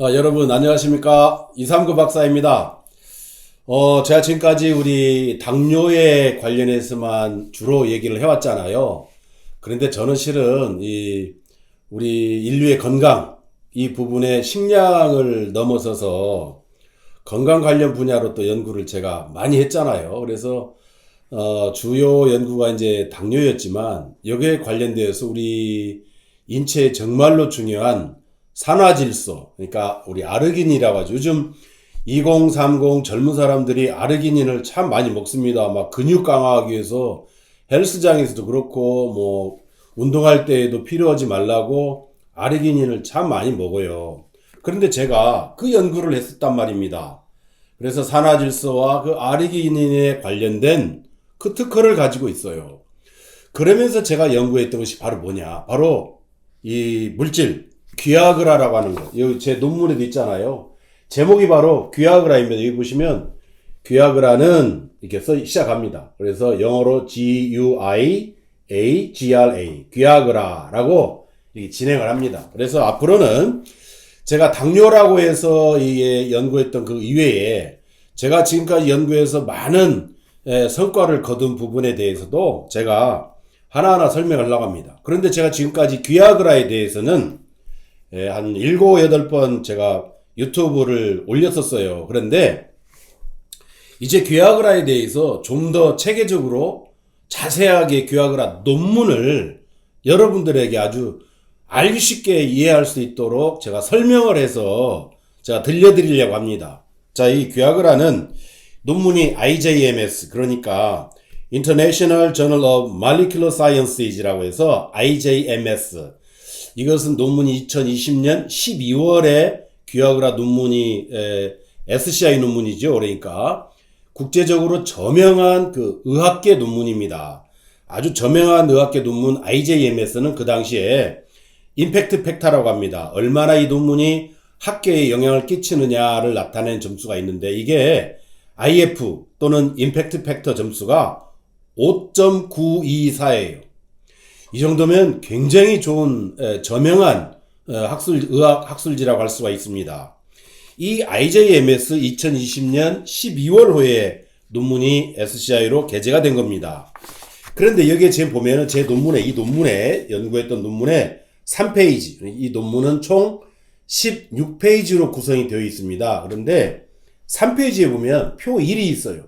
어, 여러분 안녕하십니까 이삼구 박사입니다. 어, 제가 지금까지 우리 당뇨에 관련해서만 주로 얘기를 해왔잖아요. 그런데 저는 실은 이 우리 인류의 건강 이 부분에 식량을 넘어서서 건강 관련 분야로 또 연구를 제가 많이 했잖아요. 그래서 어, 주요 연구가 이제 당뇨였지만 여기에 관련되어서 우리 인체에 정말로 중요한 산화질소, 그러니까 우리 아르기닌이라고 하죠. 요즘 2030 젊은 사람들이 아르기닌을 참 많이 먹습니다. 막 근육 강화하기 위해서 헬스장에서도 그렇고 뭐 운동할 때에도 필요하지 말라고 아르기닌을 참 많이 먹어요. 그런데 제가 그 연구를 했었단 말입니다. 그래서 산화질소와 그 아르기닌에 관련된 그 특허를 가지고 있어요. 그러면서 제가 연구했던 것이 바로 뭐냐? 바로 이 물질, 귀아그라라고 하는 거. 여기 제 논문에도 있잖아요. 제목이 바로 귀아그라입니다. 여기 보시면 귀아그라는 이렇게 써 시작합니다. 그래서 영어로 G U I A G R A 귀아그라라고 진행을 합니다. 그래서 앞으로는 제가 당뇨라고 해서 이게 연구했던 그 이외에 제가 지금까지 연구해서 많은 에, 성과를 거둔 부분에 대해서도 제가 하나하나 설명하려고 합니다. 그런데 제가 지금까지 귀아그라에 대해서는 예, 한 일곱 여덟 번 제가 유튜브를 올렸었어요. 그런데 이제 귀아그라에 대해서 좀 더 체계적으로 자세하게 귀아그라 논문을 여러분들에게 아주 알기 쉽게 이해할 수 있도록 제가 설명을 해서 제가 들려드리려고 합니다. 자, 이 귀아그라는 논문이 IJMS, 그러니까 International Journal of Molecular Sciences라고 해서 IJMS. 이것은 논문이 2020년 12월에 귀아그라 논문이 에, SCI 논문이죠. 그러니까 국제적으로 저명한 그 의학계 논문입니다. 아주 저명한 의학계 논문 IJMS는 그 당시에 임팩트 팩터라고 합니다. 얼마나 이 논문이 학계에 영향을 끼치느냐를 나타낸 점수가 있는데 이게 IF 또는 임팩트 팩터 점수가 5.924예요. 이 정도면 굉장히 좋은 에, 저명한 어, 학술 의학 학술지라고 할 수가 있습니다. 이 IJMS 2020년 12월 호에 논문이 SCI로 게재가 된 겁니다. 그런데 여기에 지금 보면은 제 논문에 이 논문에 연구했던 논문에 3페이지 이 논문은 총 16페이지로 구성이 되어 있습니다. 그런데 3페이지에 보면 표 1이 있어요.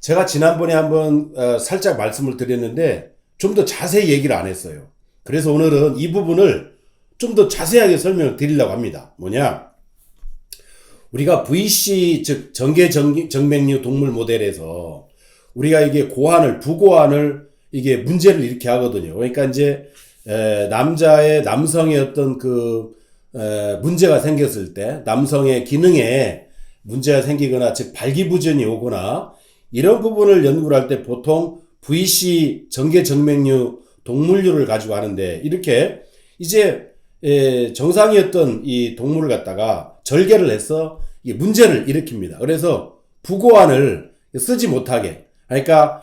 제가 지난번에 한번 어, 살짝 말씀을 드렸는데 좀 더 자세히 얘기를 안 했어요. 그래서 오늘은 이 부분을 좀 더 자세하게 설명을 드리려고 합니다. 뭐냐? 우리가 VC 즉 전개 정, 정맥류 동물 모델에서 우리가 이게 고환을 부고환을 이게 문제를 일으켜 하거든요. 그러니까 이제 에, 남자의 남성의 어떤 그 에, 문제가 생겼을 때 남성의 기능에 문제가 생기거나 즉 발기부전이 오거나 이런 부분을 연구를 할 때 보통 VC 전개 정맥류 동물류를 가지고 하는데 이렇게 이제 에, 정상이었던 이 동물을 갖다가 절개를 해서 이 문제를 일으킵니다. 그래서 부고환을 쓰지 못하게. 그러니까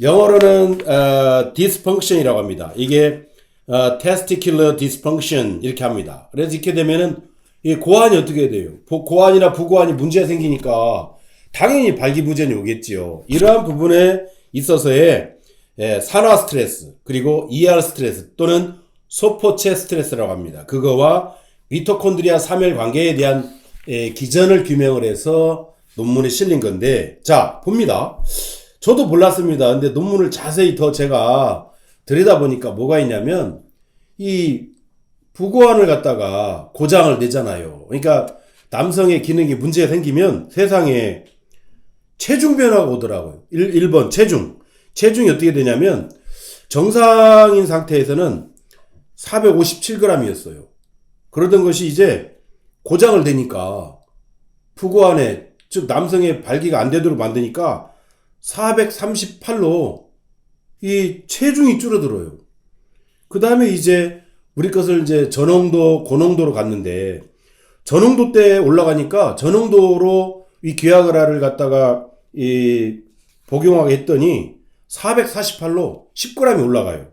영어로는 어, dysfunction이라고 합니다. 이게 어, testicular dysfunction 이렇게 합니다. 그래서 이렇게 되면은 이 고환이 어떻게 돼요? 보- 고환이나 부고환이 문제가 생기니까 당연히 발기부전이 오겠지요. 이러한 부분에 있어서의 예, 산화 스트레스 그리고 ER 스트레스 또는 소포체 스트레스라고 합니다. 그거와 미토콘드리아 사멸 관계에 대한 예, 기전을 규명을 해서 논문에 실린 건데 자 봅니다. 저도 몰랐습니다. 근데 논문을 자세히 더 제가 들여다 보니까 뭐가 있냐면 이 부고환을 갖다가 고장을 내잖아요. 그러니까 남성의 기능에 문제가 생기면 세상에 체중 변화가 오더라고요. 1, 1번 체중. 체중이 어떻게 되냐면 정상인 상태에서는 457g이었어요. 그러던 것이 이제 고장을 내니까 부고환에 즉 남성의 발기가 안 되도록 만드니까 438로 이 체중이 줄어들어요. 그 다음에 이제 우리 것을 이제 저농도, 고농도로 갔는데 저농도 때 올라가니까 저농도로 이 귀아그라를 갖다가 이 복용하게 했더니 448로 10g이 올라가요.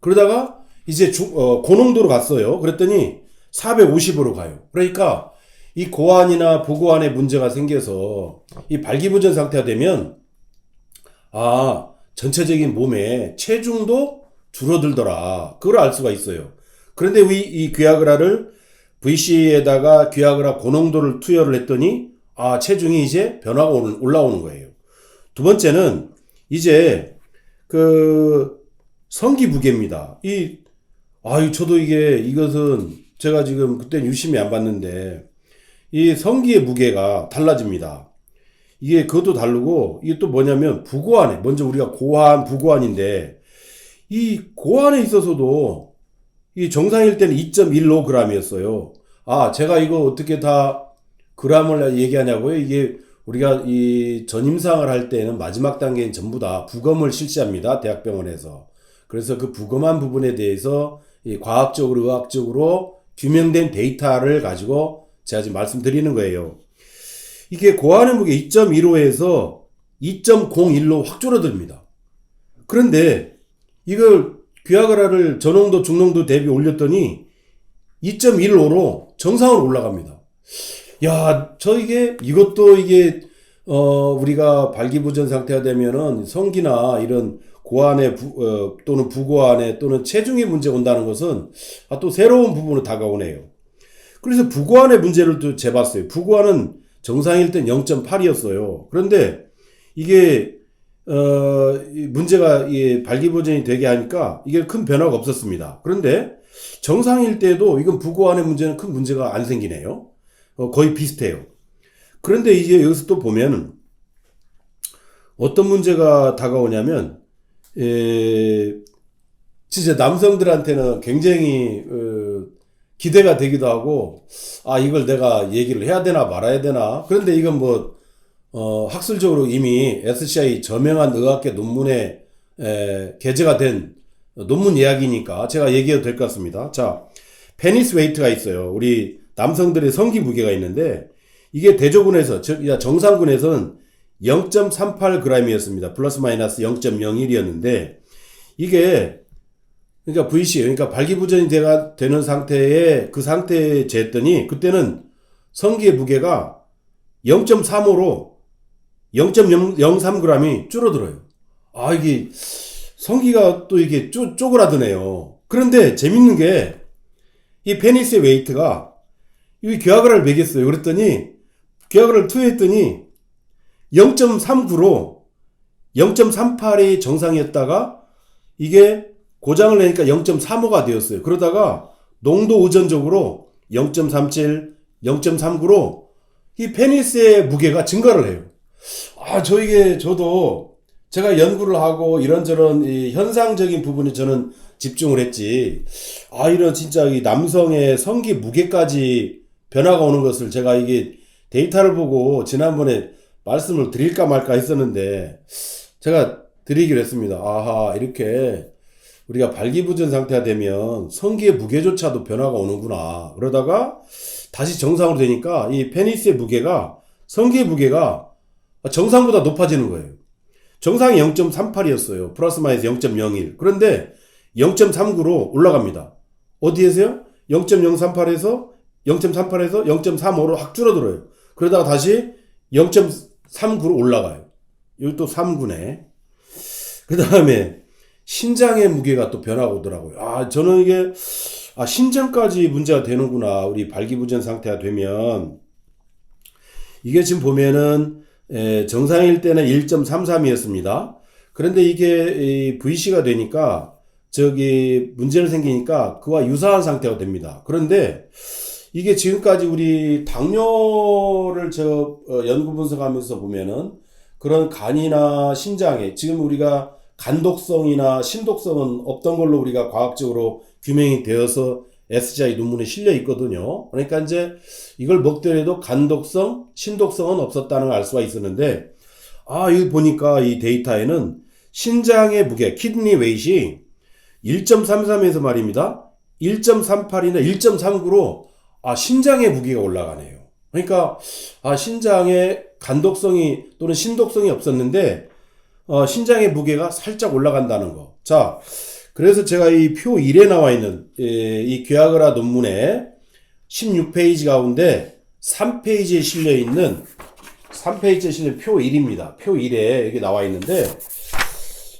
그러다가 이제 중, 어, 고농도로 갔어요. 그랬더니 450으로 가요. 그러니까 이 고환이나 부고환에 문제가 생겨서 이 발기부전 상태가 되면 아 전체적인 몸에 체중도 줄어들더라. 그걸 알 수가 있어요. 그런데 이, 이 귀아그라를 VC에다가 귀아그라 고농도를 투여를 했더니 아 체중이 이제 변화가 오는- 올라오는 거예요. 두 번째는 이제 그 성기 무게입니다. 이 아유 저도 이게 이것은 제가 지금 그때 유심히 안 봤는데 이 성기의 무게가 달라집니다. 이게 그것도 다르고 이게 또 뭐냐면 부고환에 먼저 우리가 고환 부고환인데 이 고환에 있어서도 이 정상일 때는 2.15g이었어요. 아 제가 이거 어떻게 다 그람을 얘기하냐고요? 이게 우리가 이 전임상을 할 때는 마지막 단계인 전부 다 부검을 실시합니다. 대학병원에서. 그래서 그 부검한 부분에 대해서 이 과학적으로 의학적으로 규명된 데이터를 가지고 제가 지금 말씀드리는 거예요. 이게 고환의 무게 2.15에서 2.01로 확 줄어듭니다. 그런데 이걸 귀아그라를 저농도 중농도 대비 올렸더니 2.15로 정상으로 올라갑니다. 야, 저 이게 이것도 이게 어 우리가 발기부전 상태가 되면은 성기나 이런 부, 어, 또는 부고환에 또는 체중의 문제 온다는 것은 아, 또 새로운 부분으로 다가오네요. 그래서 부고환의 문제를 또 재봤어요. 부고환은 정상일 땐 0.8이었어요. 그런데 이게 어, 이 문제가 이 발기부전이 되게 하니까 이게 큰 변화가 없었습니다. 그런데 정상일 때도 이건 부고환의 문제는 큰 문제가 안 생기네요. 어, 거의 비슷해요. 그런데 이제 여기서 또 보면 어떤 문제가 다가오냐면 에, 진짜 남성들한테는 굉장히 어, 기대가 되기도 하고 아 이걸 내가 얘기를 해야 되나 말아야 되나 그런데 이건 뭐 어, 학술적으로 이미 SCI 저명한 의학계 논문에 에, 게재가 된 논문 이야기니까 제가 얘기해도 될 것 같습니다. 자, 페니스 웨이트가 있어요. 우리 남성들의 성기 무게가 있는데 이게 대조군에서 정상군에서는 0.38g이었습니다. 플러스 마이너스 0.01이었는데 이게 그러니까 VC 그러니까 발기부전이 돼가 되는 상태에 그 상태에 쟀더니 그때는 성기의 무게가 0.35로 0.03g이 줄어들어요. 아 이게 성기가 또 이게 쪼, 쪼그라드네요. 그런데 재밌는 게 이 페니스의 웨이트가 이 귀아그라를 매겼어요. 그랬더니 귀아그라를 투여했더니 0.39로 0.38이 정상이었다가 이게 고장을 내니까 0.35가 되었어요. 그러다가 농도 의존적으로 0.37, 0.39로 이 페니스의 무게가 증가를 해요. 아, 저 이게 저도 제가 연구를 하고 이런저런 이 현상적인 부분에 저는 집중을 했지. 아, 이런 진짜 이 남성의 성기 무게까지 변화가 오는 것을 제가 이게 데이터를 보고 지난번에 말씀을 드릴까 말까 했었는데 제가 드리기로 했습니다. 아하, 이렇게 우리가 발기부전 상태가 되면 성기의 무게조차도 변화가 오는구나. 그러다가 다시 정상으로 되니까 이 페니스의 무게가 성기의 무게가 정상보다 높아지는 거예요. 정상이 0.38이었어요. 플러스 마이너스 0.01. 그런데 0.39로 올라갑니다. 어디에서요? 0.038에서 0.38에서 0.35로 확 줄어들어요. 그러다가 다시 0.39로 올라가요. 여기 또 3구네. 그 다음에 신장의 무게가 또 변화가 오더라고요. 아, 저는 이게, 아, 신장까지 문제가 되는구나. 우리 발기부전 상태가 되면. 이게 지금 보면은, 에, 정상일 때는 1.33이었습니다. 그런데 이게 이 VC가 되니까, 저기, 문제를 생기니까 그와 유사한 상태가 됩니다. 그런데 이게 지금까지 우리 당뇨를 저 어, 연구 분석하면서 보면은 그런 간이나 신장에 지금 우리가 간독성이나 신독성은 없던 걸로 우리가 과학적으로 규명이 되어서 SGI 논문에 실려 있거든요. 그러니까 이제 이걸 먹더라도 간독성, 신독성은 없었다는 걸 알 수가 있었는데 아, 여기 보니까 이 데이터에는 신장의 무게, 키드니 웨이트이 1.33에서 말입니다. 1.38이나 1.39로 아, 신장의 무게가 올라가네요. 그러니까 아, 신장에 간독성이 또는 신독성이 없었는데 어, 신장의 무게가 살짝 올라간다는 거. 자, 그래서 제가 이 표 1에 나와 있는 에, 이 귀아그라 논문의 16페이지 가운데 3페이지에 실려 있는 3페이지에 실린 표 1입니다. 표 1에 여기 나와 있는데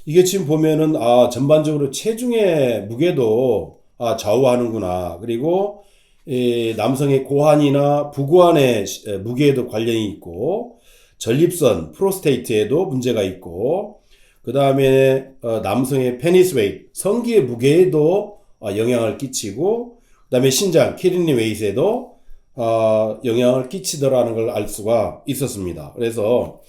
이게 지금 보면은 아 전반적으로 체중의 무게도 아 좌우하는구나. 그리고 이 남성의 고환이나 부고환의 무게에도 관련이 있고 전립선 프로스테이트에도 문제가 있고 그 다음에 남성의 페니스 웨이트 성기의 무게에도 어, 영향을 끼치고 그 다음에 신장 키드니 웨이트에도 어, 영향을 끼치더라는 걸 알 수가 있었습니다. 그래서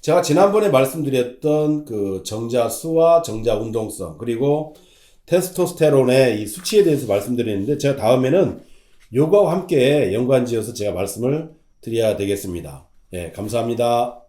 제가 지난번에 말씀드렸던 그 정자 수와 정자 운동성 그리고 테스토스테론의 이 수치에 대해서 말씀드렸는데 제가 다음에는 요거와 함께 연관지어서 제가 말씀을 드려야 되겠습니다. 예, 감사합니다.